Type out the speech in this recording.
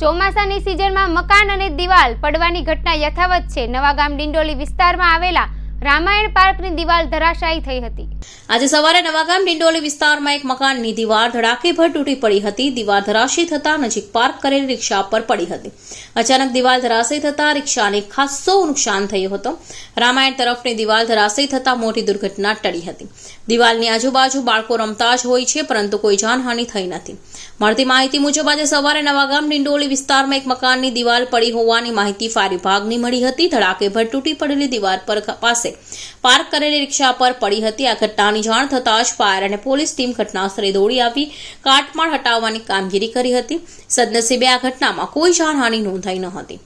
ચોમાસાની સિઝનમાં મકાન અને દિવાલ પડવાની ઘટના યથાવત છે. નવાગામ ડિંડોલી વિસ્તારમાં આવેલા રામાયણ પાર્કની દિવાલ ધરાશાયી થઈ હતી. આજે સવારે નવાગામ ડિંડોલી વિસ્તારમાં એક મકાનની દીવાલ ધડાકેભર તૂટી પડી હતી. દીવાલ ધરાશી થતા નજીક પાર્ક કરેલી રિક્ષા પર પડી હતી. અચાનક દીવાલ ધરાશી થતા રિક્ષાને ખાસ્સો નુકસાન થયું હતું. રામાયણ તરફની દીવાલ ધરાશી થતા મોટી દુર્ઘટના ટળી હતી. દિવાલની આજુબાજુ બાળકો રમતા જ હોય છે, પરંતુ કોઈ જાનહાનિ થઈ નથી. મળતી માહિતી મુજબ આજે સવારે નવાગામ ડિંડોલી વિસ્તારમાં એક મકાનની દિવાલ પડી હોવાની માહિતી ફાયર વિભાગની મળી હતી. ધડાકેભર તૂટી પડેલી દિવાલ પર પાસે પાર્ક કરેલી રિક્ષા પર પડી હતી. આ ઘટનાની જાણ થતાં જ ફાયર અને પોલીસ ટીમ ઘટનાસ્થળે દોડી આવી, કાટમાળ હટાવવાની કામગીરી કરી હતી. સદનસીબે આ ઘટનામાં કોઈ જાનહાનિ નોંધાઈ ન હતી.